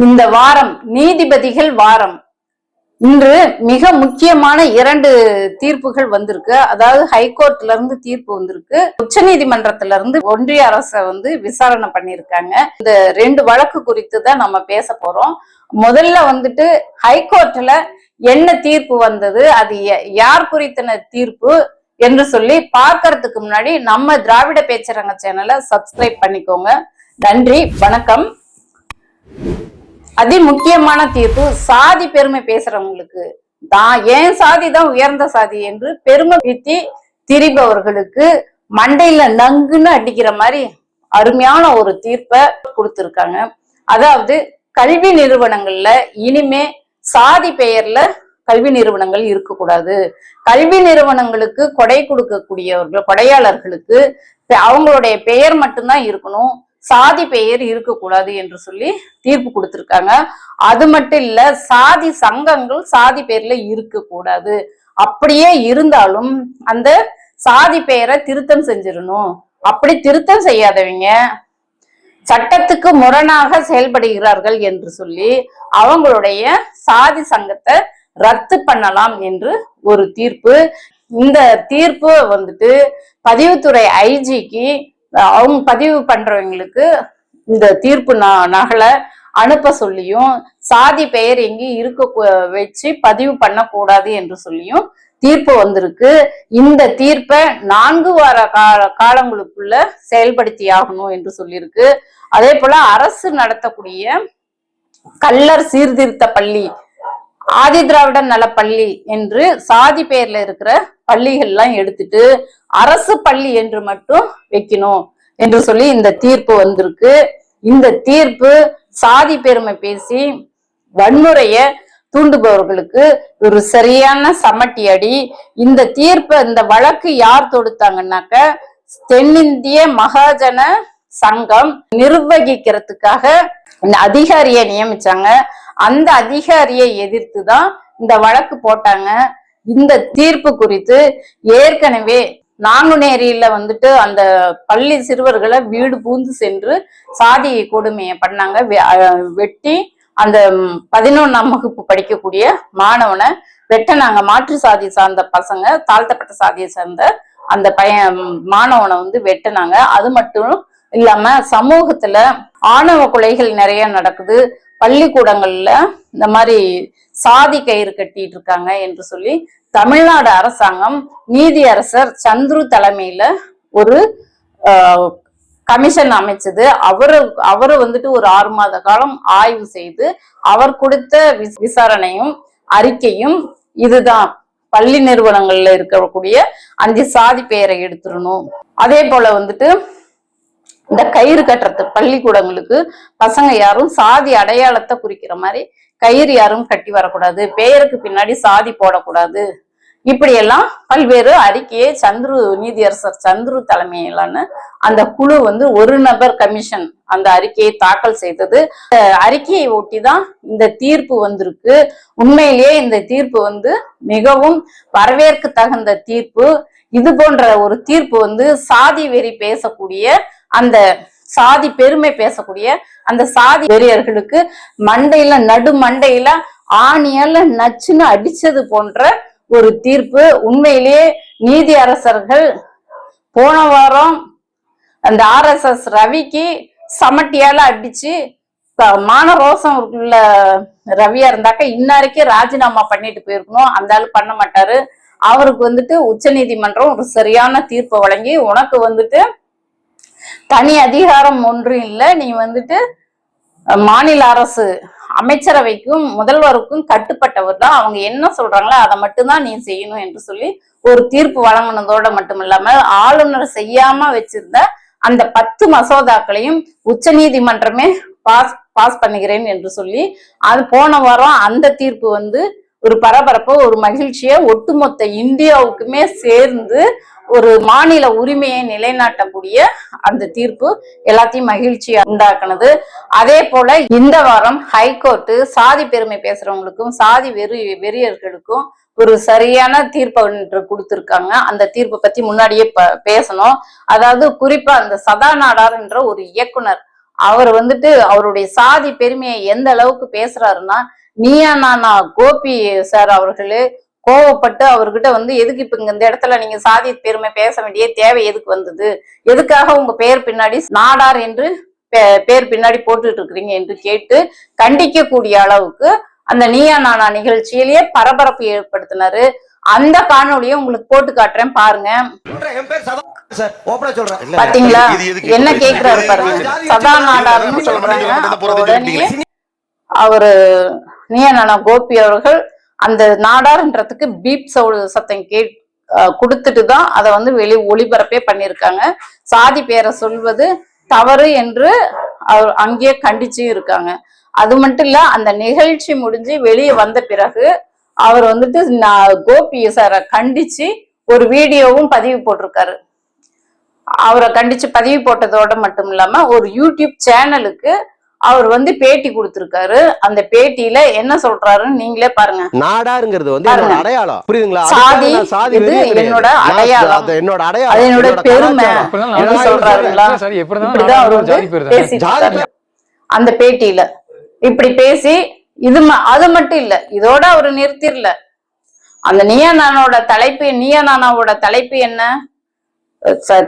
இந்த வாரம் நீதிபதிகள் வாரம். இன்று மிக முக்கியமான இரண்டு தீர்ப்புகள் வந்திருக்கு. அதாவது ஹைகோர்ட்ல இருந்து தீர்ப்பு வந்திருக்கு. உச்ச நீதிமன்றத்துல இருந்து ஒன்றிய அரசை வந்து விசாரணை பண்ணியிருக்காங்க. இந்த ரெண்டு வழக்கு குறித்து தான் நம்ம பேச போறோம். முதல்ல வந்துட்டு ஹைகோர்ட்ல என்ன தீர்ப்பு வந்தது அது ய- யார் குறித்தன தீர்ப்பு என்று சொல்லி பார்க்கறதுக்கு முன்னாடி நம்ம திராவிட பேச்சரங்க சேனலை சப்ஸ்கிரைப் பண்ணிக்கோங்க. நன்றி வணக்கம். அதி முக்கியமான தீர்ப்பு சாதி பெருமை பேசுறவங்களுக்கு தான். ஏன் சாதி தான் உயர்ந்த சாதி என்று பெருமை வீத்தி திரிபவர்களுக்கு மண்டையில நங்குன்னு அடிக்கிற மாதிரி அருமையான ஒரு தீர்ப்பை கொடுத்துருக்காங்க. அதாவது கல்வி நிறுவனங்கள்ல இனிமே சாதி பெயர்ல கல்வி நிறுவனங்கள் இருக்கக்கூடாது. கல்வி நிறுவனங்களுக்கு கொடை கொடுக்கக்கூடியவர்கள் கொடையாளர்களுக்கு அவங்களுடைய பெயர் மட்டும்தான் இருக்கணும். சாதி பெயர் இருக்கக்கூடாது என்று சொல்லி தீர்ப்பு கொடுத்திருக்காங்க. அது மட்டும் இல்ல சாதி சங்கங்கள் சாதி பெயர்ல இருக்கக்கூடாது. அப்படியே இருந்தாலும் அந்த சாதி பெயரை திருத்தம் செஞ்சிடணும். அப்படி திருத்தம் செய்யாதவங்க சட்டத்துக்கு முரணாக செயல்படுகிறார்கள் என்று சொல்லி அவங்களுடைய சாதி சங்கத்தை ரத்து பண்ணலாம் என்று ஒரு தீர்ப்பு. இந்த தீர்ப்பு வந்துட்டு பதிவுத்துறை ஐஜிக்கு அவங்க பதிவு பண்றவங்களுக்கு இந்த தீர்ப்பு ந- நகலை அனுப்ப சொல்லியும் சாதி பெயர் எங்கேயும் இருக்க வச்சு பதிவு பண்ணக்கூடாது என்று சொல்லியும் தீர்ப்பு வந்திருக்கு. இந்த தீர்ப்பை நான்கு வார கால காலங்களுக்குள்ள செயல்படுத்தி ஆகணும் என்று சொல்லியிருக்கு. அதே போல அரசு நடத்தக்கூடிய கல்லர் சீர்திருத்த பள்ளி ஆதி திராவிட நல பள்ளி என்று சாதி பெயர்ல இருக்கிற பள்ளிகள்லாம் எடுத்துட்டு அரசு பள்ளி என்று மட்டும் வைக்கணும் என்று சொல்லி இந்த தீர்ப்பு வந்திருக்கு. இந்த தீர்ப்பு சாதி பெருமை பேசி வன்முறைய தூண்டுபவர்களுக்கு ஒரு சரியான சமட்டி அடி. இந்த தீர்ப்பு இந்த வழக்கு யார் தொடுத்தாங்கன்னாக்க தென்னிந்திய மகாஜன சங்கம் நிர்வகிக்கிறதுக்காக இந்த அதிகாரியை நியமிச்சாங்க. அந்த அதிகாரியை எதிர்த்து தான் இந்த வழக்கு போட்டாங்க. இந்த தீர்ப்பு குறித்து ஏற்கனவே நாங்குநேரியில வந்துட்டு அந்த பள்ளி சிறுவர்களை வீடு பூந்து சென்று சாதி கொடுமையை பண்ணாங்க. வெ- அஹ் வெட்டி அந்த பதினொன்னாம் வகுப்பு படிக்கக்கூடிய மாணவனை வெட்டினாங்க. மாற்று சாதி சார்ந்த பசங்க தாழ்த்தப்பட்ட சாதியை சார்ந்த அந்த பையன் மாணவனை வந்து வெட்டினாங்க. அது மட்டும் இல்லாம சமூகத்துல ஆணவ கொலைகள் நிறைய நடக்குது. பள்ளிக்கூடங்கள்ல இந்த மாதிரி சாதி கயிறு கட்டிட்டு இருக்காங்க என்று சொல்லி தமிழ்நாடு அரசாங்கம் நீதி அரசர் சந்துரு தலைமையில ஒரு கமிஷன் அமைச்சது. அவரு அவரு வந்துட்டு ஒரு ஆறு மாத காலம் ஆய்வு செய்து அவர் கொடுத்த விஸ்- விசாரணையும் அறிக்கையும் இதுதான். பள்ளி நிறுவனங்கள்ல இருக்கக்கூடிய அஞ்சு சாதி பெயரை எடுத்துடணும். அதே போல வந்துட்டு இந்த கயிறு கட்டுறது பள்ளிக்கூடங்களுக்கு பசங்க யாரும் சாதி அடையாளத்தை குறிக்கிற மாதிரி கயிறு யாரும் கட்டி வரக்கூடாது. பெயருக்கு பின்னாடி சாதி போடக்கூடாது. இப்படியெல்லாம் பல்வேறு அறிக்கையை சந்துரு நீதியரசர் சந்துரு தலைமையிலான அந்த குழு வந்து ஒரு நபர் கமிஷன் அந்த அறிக்கையை தாக்கல் செய்தது. அறிக்கையை ஒட்டி தான் இந்த தீர்ப்பு வந்திருக்கு. உண்மையிலேயே இந்த தீர்ப்பு வந்து மிகவும் வரவேற்க தகுந்த தீர்ப்பு. இது போன்ற ஒரு தீர்ப்பு வந்து சாதி வெறி பேசக்கூடிய அந்த சாதி பெருமை பேசக்கூடிய அந்த சாதி வெறியர்களுக்கு மண்டையில நடு மண்டையில ஆணியால நச்சுன்னு அடிச்சது போன்ற ஒரு தீர்ப்பு உண்மையிலேயே நீதி அரசர்கள் போன வாரம் அந்த ஆர்எஸ்எஸ் ரவிக்கு சமட்டியால அடிச்சு மானரோசம் மான ரோசம் உள்ள ரவியா இருந்தாக்க இன்னாருக்கே ராஜினாமா பண்ணிட்டு போயிருக்கணும். அந்த ஆள் பண்ண மாட்டாரு. அவருக்கு வந்துட்டு உச்சநீதிமன்றம் ஒரு சரியான தீர்ப்பை வழங்கி உனக்கு வந்துட்டு தனி அதிகாரம் ஒன்றும் இல்லை. நீ வந்துட்டு மாநில அரசு அமைச்சரவைக்கும் முதல்வருக்கும் கட்டுப்பட்டவர் தான். அவங்க என்ன சொல்றாங்களோ அதை மட்டும்தான் நீ செய்யணும் என்று சொல்லி ஒரு தீர்ப்பு வழங்கினதோட மட்டும் இல்லாம ஆளுநர் செய்யாம வச்சிருந்த அந்த பத்து மசோதாக்களையும் உச்ச நீதிமன்றமே பாஸ் பாஸ் பண்ணுகிறேன் என்று சொல்லி அது போன வாரம் அந்த தீர்ப்பு வந்து ஒரு பரபரப்ப ஒரு மகிழ்ச்சியை ஒட்டுமொத்த இந்தியாவுக்குமே சேர்ந்து ஒரு மாநில உரிமையை நிலைநாட்டக்கூடிய அந்த தீர்ப்பு எல்லாத்தையும் மகிழ்ச்சியா உண்டாக்குனது. அதே போல இந்த வாரம் ஹைகோர்ட்டு சாதி பெருமை பேசுறவங்களுக்கும் சாதி வெறி வெறியர்களுக்கும் ஒரு சரியான தீர்ப்பு கொடுத்துருக்காங்க. அந்த தீர்ப்பை பத்தி முன்னாடியே ப- பேசணும். அதாவது குறிப்பா அந்த சதா நாடார் என்ற ஒரு இயக்குனர் அவர் வந்துட்டு அவருடைய சாதி பெருமையை எந்த அளவுக்கு பேசுறாருன்னா நீயா நானா கோபி சார் அவர்களே கோவப்பட்டு அவர்கிட்ட வந்து எதுக்கு இப்ப இந்த இடத்துல நீங்க சாதி பெருமை பேச வேண்டிய தேவை எதுக்கு வந்தது எதுக்காக உங்க பெயர் பின்னாடி நாடார் என்று பே- பேர் பின்னாடி போட்டுட்டு இருக்கிறீங்க என்று கேட்டு கண்டிக்கக்கூடிய அளவுக்கு அந்த நீயா நானா நிகழ்ச்சியிலேயே பரபரப்பு ஏற்படுத்தினாரு அந்த காணொளியை உங்களுக்கு போட்டு காட்டுறேன் பாருங்க என் பேர் சதா சார் ஓப்பனா சொல்றேன் இல்ல, பாத்தீங்களா என்ன கேக்குறாரு பாருங்க சதா நாடார்னு சொல்றாங்க. அவரு நீயனானா கோபி அவர்கள் அந்த நாடார்ன்றதுக்கு பீப் சவுடு சத்தம் கே கொடுத்துட்டு தான் அதை வந்து வெளி ஒளிபரப்பே பண்ணியிருக்காங்க. சாதி பேரை சொல்வது தவறு என்று அவர் அங்கேயே கண்டிச்சும் இருக்காங்க. அது மட்டும் இல்ல அந்த நிகழ்ச்சி முடிஞ்சு வெளியே வந்த பிறகு அவர் வந்துட்டு நான் கோபி சாரை கண்டிச்சு ஒரு வீடியோவும் பதிவு போட்டிருக்காரு. அவரை கண்டிச்சு பதிவு போட்டதோட மட்டும் இல்லாம ஒரு யூடியூப் சேனலுக்கு அவர் வந்து பேட்டி கொடுத்திருக்காரு. அந்த பேட்டியில என்ன சொல்றாருன்னு நீங்களே பாருங்க. நாடாருங்கிறது வந்து என்னோட. அடையாளம். புரியுதுங்களா? சாதி, சாதி. என்னோட அடையாளம். அது என்னோட அடையாளம். என்னோட பெருமை. சொல்றாருங்களா? இப்படிதான் அவர் வந்து. அந்த பேட்டியில. இப்படி பேசி இது அது மட்டும் இல்ல. இதோட அவர் நிறுத்திரல அந்த நீயா நானோட தலைப்பு நீயா நானாவோட தலைப்பு என்ன?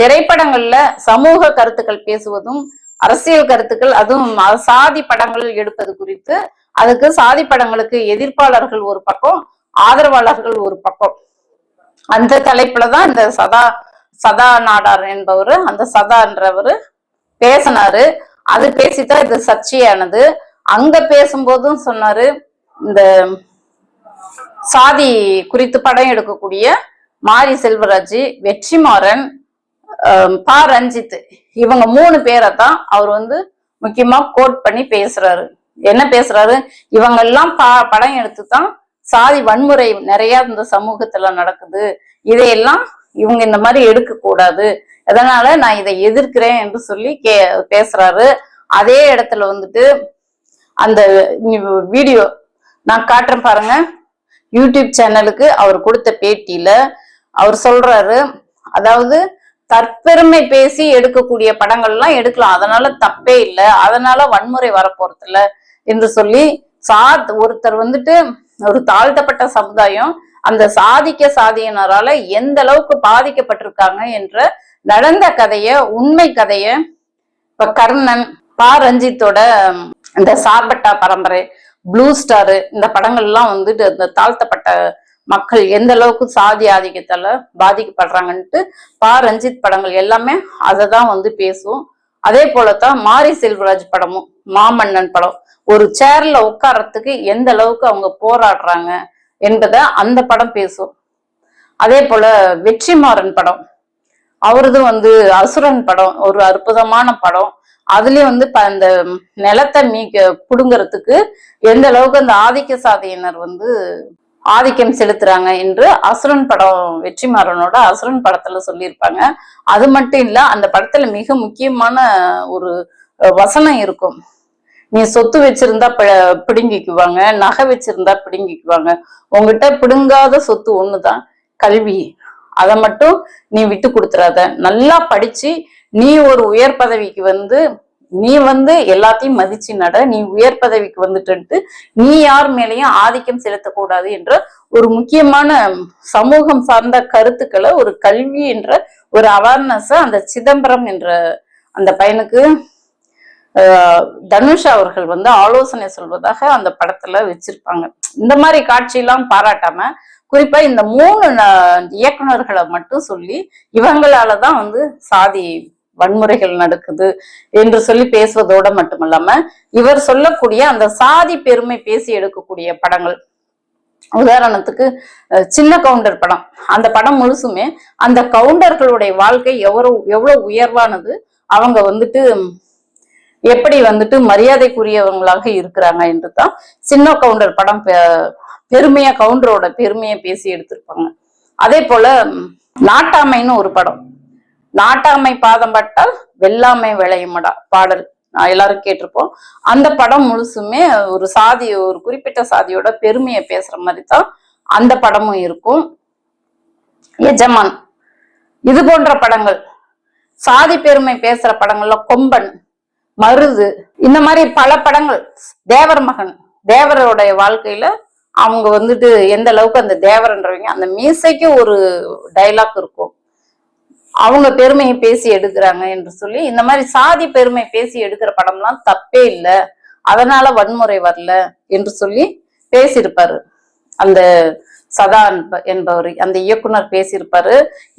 திரைப்படங்கள்ல சமூக கருத்துக்கள் பேசுவதும் அரசியல் கருத்துக்கள் அதுவும் சாதி படங்கள் எடுப்பது குறித்து அதுக்கு சாதி படங்களுக்கு எதிர்ப்பாளர்கள் ஒரு பக்கம் ஆதரவாளர்கள் ஒரு பக்கம். அந்த தலைப்புல தான் இந்த சதா சதா நாடார் என்பவர் அந்த சதான்றவர் பேசினாரு. அது பேசித்தான் இது சர்ச்சையானது. அங்க பேசும்போதும் சொன்னாரு இந்த சாதி குறித்து படம் எடுக்கக்கூடிய மாரி செல்வராஜ் வெற்றிமாறன் பா ரஞ்சித் இவங்க மூணு பேரை தான் அவர் வந்து முக்கியமா கோட் பண்ணி பேசுறாரு. என்ன பேசுறாரு? இவங்க எல்லாம் படம் எடுத்து தான் சாதி வன்முறை நிறைய இந்த சமூகத்துல நடக்குது. இதையெல்லாம் இவங்க இந்த மாதிரி எடுக்க கூடாது அதனால நான் இதை எதிர்க்கிறேன் என்று சொல்லி கே பேசுறாரு. அதே இடத்துல வந்துட்டு அந்த வீடியோ நான் காட்டுறேன் பாருங்க. யூடியூப் சேனலுக்கு அவர் கொடுத்த பேட்டியில அவர் சொல்றாரு. அதாவது தற்பெருமை பேசி எடுக்கக்கூடிய படங்கள்லாம் எடுக்கலாம். அதனால தப்பே இல்லை. அதனால வன்முறை வரப்போறது இல்ல என்று சொல்லி சாத் ஒருத்தர் வந்துட்டு ஒரு தாழ்த்தப்பட்ட சமுதாயம் அந்த சாதிக்க சாதியினரால எந்த அளவுக்கு பாதிக்கப்பட்டிருக்காங்க என்ற நடந்த கதைய உண்மை கதைய இப்ப கர்ணன் பா. ரஞ்சித்தோட இந்த சார்பட்டா பரம்பரை ப்ளூ ஸ்டாரு இந்த படங்கள்லாம் வந்துட்டு அந்த தாழ்த்தப்பட்ட மக்கள் எந்த அளவுக்கு சாதி ஆதிக்கத்தால பாதிக்கப்படுறாங்கன்ட்டு பா. ரஞ்சித் படங்கள் எல்லாமே அதை தான் வந்து பேசுவோம் அதே போலத்தான் மாரி செல்வராஜ் படமும் மாமன்னன் படம். ஒரு சேர்ல உட்கார்றதுக்கு எந்த அளவுக்கு அவங்க போராடுறாங்க என்பதை அந்த படம் பேசும். அதே போல வெற்றிமாறன் படம். அவரது வந்து அசுரன் படம் ஒரு அற்புதமான படம். அதுலயும் வந்து ப- அந்த நிலத்தை மீக்க புடுங்கறதுக்கு எந்த அளவுக்கு அந்த ஆதிக்க சாதியினர் வந்து ஆதிக்கம் செலுத்துறாங்க என்று அசுரன் படம் வெற்றிமாறனோட அசுரன் படத்துல சொல்லியிருப்பாங்க. அது மட்டும் இல்ல அந்த படத்துல மிக முக்கியமான ஒரு வசனம் இருக்கும். நீ சொத்து வச்சிருந்தா ப- பிடுங்கிக்குவாங்க நகை வச்சிருந்தா பிடுங்கிக்குவாங்க. உங்ககிட்ட பிடுங்காத சொத்து ஒண்ணுதான் கல்வி. அதை மட்டும் நீ விட்டு கொடுத்துறாத. நல்லா படிச்சு நீ ஒரு உயர் பதவிக்கு வந்து நீ வந்து எல்லாத்தையும் மதிச்சு நட நீ உயர் பதவிக்கு வந்துட்டு நீ யார் மேலேயும் ஆதிக்கம் செலுத்தக்கூடாது என்ற ஒரு முக்கியமான சமூகம் சார்ந்த கருத்துக்களை ஒரு கல்வி என்ற ஒரு அவேர்னஸ் அந்த சிதம்பரம் என்ற அந்த பையனுக்கு தனுஷ் அவர்கள் வந்து ஆலோசனை சொல்வதாக அந்த படத்துல வச்சிருப்பாங்க. இந்த மாதிரி காட்சியெல்லாம் பாராட்டாம குறிப்பா இந்த மூணு ந- இயக்குனர்களை மட்டும் சொல்லி இவங்களாலதான் வந்து சாதி வன்முறைகள் நடக்குது என்று சொல்லி பேசுவதோட மட்டுமல்லாம இவர் சொல்லக்கூடிய அந்த சாதி பெருமை பேசி எடுக்கக்கூடிய படங்கள். உதாரணத்துக்கு சின்ன கவுண்டர் படம். அந்த படம் முழுசுமே அந்த கவுண்டர்களுடைய வாழ்க்கை எவ்வளவு எவ்வளவு உயர்வானது அவங்க வந்துட்டு எப்படி வந்துட்டு மரியாதைக்குரியவங்களாக இருக்கிறாங்க என்று தான் சின்ன கவுண்டர் படம் பெ- பெருமையா கவுண்டரோட பெருமையை பேசி எடுத்திருப்பாங்க. அதே போல நாட்டாமைன்னு ஒரு படம். நாட்டாமை பாதம் பட்டால் வெள்ளாமை விளையுமடா. பாடல். நான் எல்லாரும் கேட்டிருப்போம். அந்த படம் முழுசுமே ஒரு சாதி ஒரு குறிப்பிட்ட சாதியோட பெருமையை பேசுற மாதிரி தான் அந்த படமும் இருக்கும். எஜமான். இது போன்ற படங்கள். சாதி பெருமை பேசுற படங்கள்ல கொம்பன் மருது இந்த மாதிரி பல படங்கள். தேவர் மகன். தேவரோடைய வாழ்க்கையில அவங்க வந்துட்டு எந்த அளவுக்கு அந்த தேவர்ன்றவங்க அந்த மீசைக்கு ஒரு டைலாக் இருக்கும். அவங்க பெருமையை பேசி எடுக்கிறாங்க என்று சொல்லி இந்த மாதிரி சாதி பெருமை பேசி எடுக்கிற படம்லாம் தப்பே இல்லை. அதனால வன்முறை வரல என்று சொல்லி பேசியிருப்பாரு. அந்த சதா என்பவர் அந்த இயக்குனர் பேசியிருப்பாரு.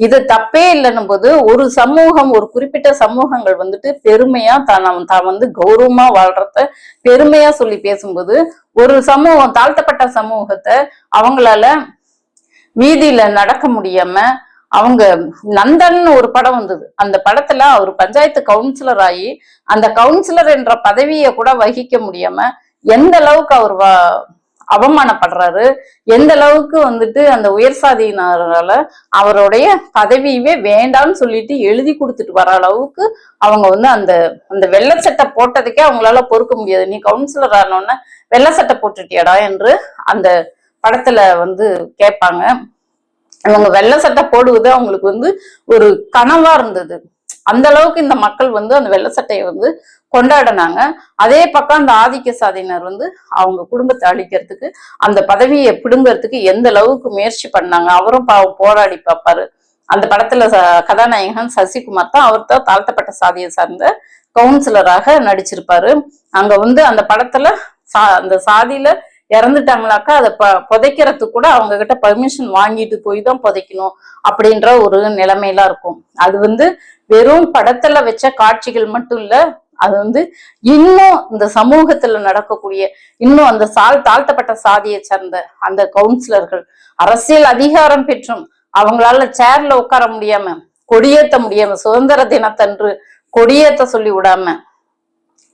இது தப்பே இல்லைன்னும் போது ஒரு சமூகம் ஒரு குறிப்பிட்ட சமூகங்கள் வந்துட்டு பெருமையா தான் தான் வந்து கௌரவமா வாழ்றத பெருமையா சொல்லி பேசும்போது ஒரு சமூகம் தாழ்த்தப்பட்ட சமூகத்தை அவங்களால வீதியில நடக்க முடியாம அவங்க நந்தன் ஒரு படம் வந்தது. அந்த படத்துல அவர் பஞ்சாயத்து கவுன்சிலர் ஆகி அந்த கவுன்சிலர் என்ற பதவியை கூட வகிக்க முடியாம எந்த அளவுக்கு அவர் அவமானப்படுறாரு எந்த அளவுக்கு வந்துட்டு அந்த உயர் சாதியினரால அவருடைய பதவியவே வேண்டாம்னு சொல்லிட்டு எழுதி கொடுத்துட்டு வர அளவுக்கு அவங்க வந்து அந்த அந்த வெள்ளை சட்டை போட்டதுக்கே அவங்களால பொறுக்க முடியாது. நீ கவுன்சிலர் ஆனோடனே வெள்ளை சட்டை போட்டுட்டியடா என்று அந்த படத்துல வந்து கேட்பாங்க. அவங்க வெள்ளை சட்டை போடுவது அவங்களுக்கு வந்து ஒரு கனவா இருந்தது. அந்த அளவுக்கு இந்த மக்கள் வந்து அந்த வெள்ளை சட்டையை வந்து கொண்டாடினாங்க. அதே பக்கம் அந்த ஆதிக்க சாதியினர் வந்து அவங்க குடும்பத்தை அழிக்கிறதுக்கு அந்த பதவியை பிடுங்கிறதுக்கு எந்த அளவுக்கு முயற்சி பண்ணாங்க. அவரும் போராடி பார்ப்பாரு. அந்த படத்துல கதாநாயகன் சசிகுமார் தான் அவர் தான் தாழ்த்தப்பட்ட சாதியை சார்ந்த கவுன்சிலராக நடிச்சிருப்பாரு. அங்க வந்து அந்த படத்துல சா அந்த சாதியில இறந்துட்டாங்களாக்கா அதை ப புதைக்கிறதுக்கு கூட அவங்க கிட்ட பர்மிஷன் வாங்கிட்டு போய் தான் புதைக்கணும் அப்படின்ற ஒரு நிலைமையெல்லாம் இருக்கும். அது வந்து வெறும் படத்துல வச்ச காட்சிகள் மட்டும் இல்ல அது வந்து இன்னும் இந்த சமூகத்துல நடக்கக்கூடிய இன்னும் அந்த சால் தாழ்த்தப்பட்ட சாதியை சார்ந்த அந்த கவுன்சிலர்கள் அரசியல் அதிகாரம் பெற்றும் அவங்களால சேர்ல உட்கார முடியாம கொடியேத்த முடியாம சுதந்திர தினத்தன்று கொடியேத்த சொல்லி விடாம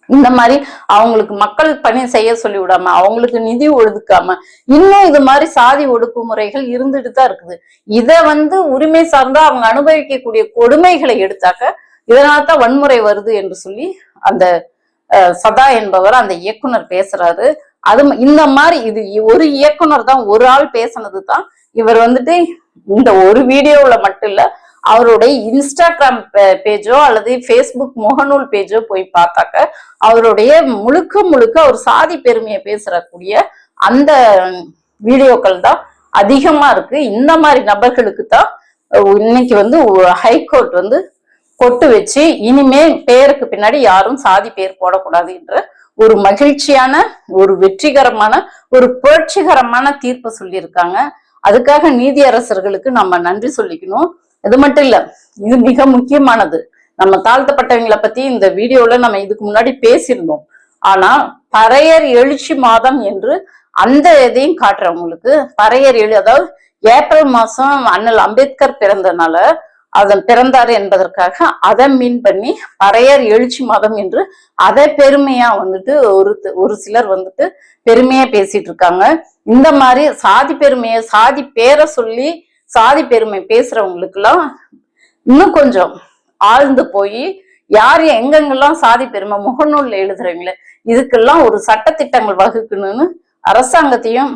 இந்த மாதிரி அவங்களுக்கு மக்கள் பணி செய்ய சொல்லி விடாம அவங்களுக்கு நிதி ஒதுக்காம இன்னும் இது மாதிரி சாதி ஒடுக்குமுறைகள் இருந்துட்டு தான் இருக்குது. இதை வந்து உரிமை சார்ந்தா அவங்க அனுபவிக்கக்கூடிய கொடுமைகளை எடுத்தாக்க இதனால தான் வன்முறை வருது என்று சொல்லி அந்த அஹ், சதா என்பவர் அந்த இயக்குனர் பேசுறாரு. அது இந்த மாதிரி இது ஒரு இயக்குனர் தான் ஒரு ஆள் பேசுனது தான் இவர் வந்துட்டு இந்த ஒரு வீடியோவில் மட்டும் இல்லை அவருடைய இன்ஸ்டாகிராம் பேஜோ அல்லது ஃபேஸ்புக் முகநூல் பேஜோ போய் பார்த்தாக்க அவருடைய முழுக்க முழுக்க அவர் சாதி பெருமையை பேசுறக்கூடிய அந்த வீடியோக்கள் தான் அதிகமா இருக்கு. இந்த மாதிரி நபர்களுக்கு தான் இன்னைக்கு வந்து ஹைகோர்ட் வந்து கொட்டு வச்சு இனிமே பேருக்கு பின்னாடி யாரும் சாதி பேர் போடக்கூடாது என்ற ஒரு மகிழ்ச்சியான ஒரு வெற்றிகரமான ஒரு புரட்சிகரமான தீர்ப்பு சொல்லியிருக்காங்க. அதுக்காக நீதியரசர்களுக்கு நம்ம நன்றி சொல்லிக்கணும். இது மட்டும் இல்ல இது மிக முக்கியமானது. நம்ம தாழ்த்தப்பட்டவங்களை பத்தி இந்த வீடியோல நம்ம இதுக்கு முன்னாடி பேசியிருந்தோம். ஆனா பறையர் எழுச்சி மாதம் என்று அந்த இதையும் காட்டுறவங்களுக்கு பறையர் எழு அதாவது ஏப்ரல் மாசம் அண்ணல் அம்பேத்கர் பிறந்தனால அதன் பிறந்தார் என்பதற்காக அதை மீன் பண்ணி பறையர் எழுச்சி மாதம் என்று அதை பெருமையா வந்துட்டு ஒரு ஒரு சிலர் வந்துட்டு பெருமையா பேசிட்டு இருக்காங்க. இந்த மாதிரி சாதி பெருமையை சாதி பேரை சொல்லி சாதி பெருமை பேசுறவங்களுக்கெல்லாம் இன்னும் கொஞ்சம் ஆழ்ந்து போய் யார் எங்கெங்கெல்லாம் சாதி பெருமை முகநூல்ல எழுதுறீங்களே இதுக்கெல்லாம் ஒரு சட்டத்திட்டங்கள் வகுக்கணும்னு அரசாங்கத்தையும்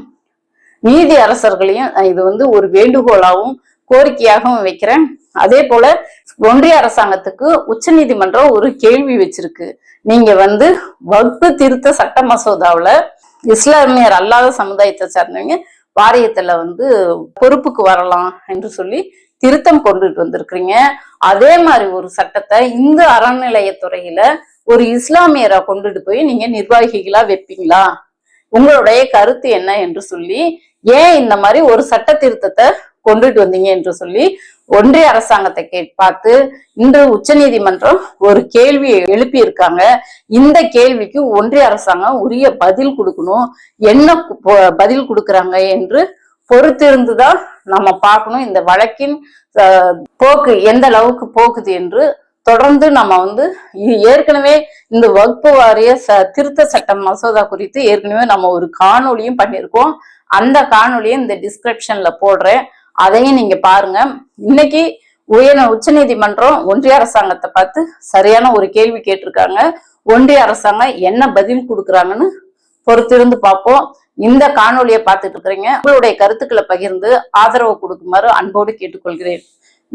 நீதி அரசர்களையும் இது வந்து ஒரு வேண்டுகோளாகவும் கோரிக்கையாகவும் வைக்கிறேன். அதே போல ஒன்றிய அரசாங்கத்துக்கு உச்சநீதிமன்றம் ஒரு கேள்வி வச்சிருக்கு. நீங்க வந்து வகுப்பு திருத்த சட்ட மசோதாவில் இஸ்லாமியர் அல்லாத சமுதாயத்தை சார்ந்தவங்க வாரியத்துல வந்து பொறுப்புக்கு வரலாம் என்று சொல்லி திருத்தம் கொண்டுட்டு வந்திருக்கிறீங்க. அதே மாதிரி ஒரு சட்டத்தை இந்த அறநிலையத்துறையில ஒரு இஸ்லாமியரை கொண்டுட்டு போய் நீங்க நிர்வாகிகளா வைப்பீங்களா? உங்களுடைய கருத்து என்ன என்று சொல்லி ஏன் இந்த மாதிரி ஒரு சட்ட திருத்தத்தை கொண்டுட்டு வந்தீங்க என்று சொல்லி ஒன்றிய அரசாங்கத்தை கேட் பார்த்து இன்று உச்சநீதிமன்றம் ஒரு கேள்வியை எழுப்பி இருக்காங்க இந்த கேள்விக்கு ஒன்றிய அரசாங்கம் உரிய பதில் கொடுக்கணும். என்ன பதில் கொடுக்குறாங்க என்று பொறுத்திருந்துதான் நம்ம பார்க்கணும். இந்த வழக்கின் போக்கு எந்த அளவுக்கு போக்குது என்று தொடர்ந்து நம்ம வந்து ஏற்கனவே இந்த வகுப்பு வாரிய ச திருத்த சட்ட மசோதா குறித்து ஏற்கனவே நம்ம ஒரு காணொளியும் பண்ணியிருக்கோம். அந்த காணொலியை இந்த டிஸ்கிரிப்ஷன்ல போடுறேன். அதையும் நீங்க பாருங்க. இன்னைக்கு உயர் உச்சநீதிமன்றம் ஒன்றிய அரசாங்கத்தை பார்த்து சரியான ஒரு கேள்வி கேட்டிருக்காங்க. ஒன்றிய அரசாங்கம் என்ன பதில் கொடுக்குறாங்கன்னு பொறுத்திருந்து பார்ப்போம். இந்த காணொலியை பார்த்துட்டு இருக்கிறீங்க. உங்களுடைய கருத்துக்களை பகிர்ந்து ஆதரவு கொடுக்குமாறு அன்போடு கேட்டுக்கொள்கிறேன்.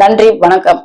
நன்றி வணக்கம்.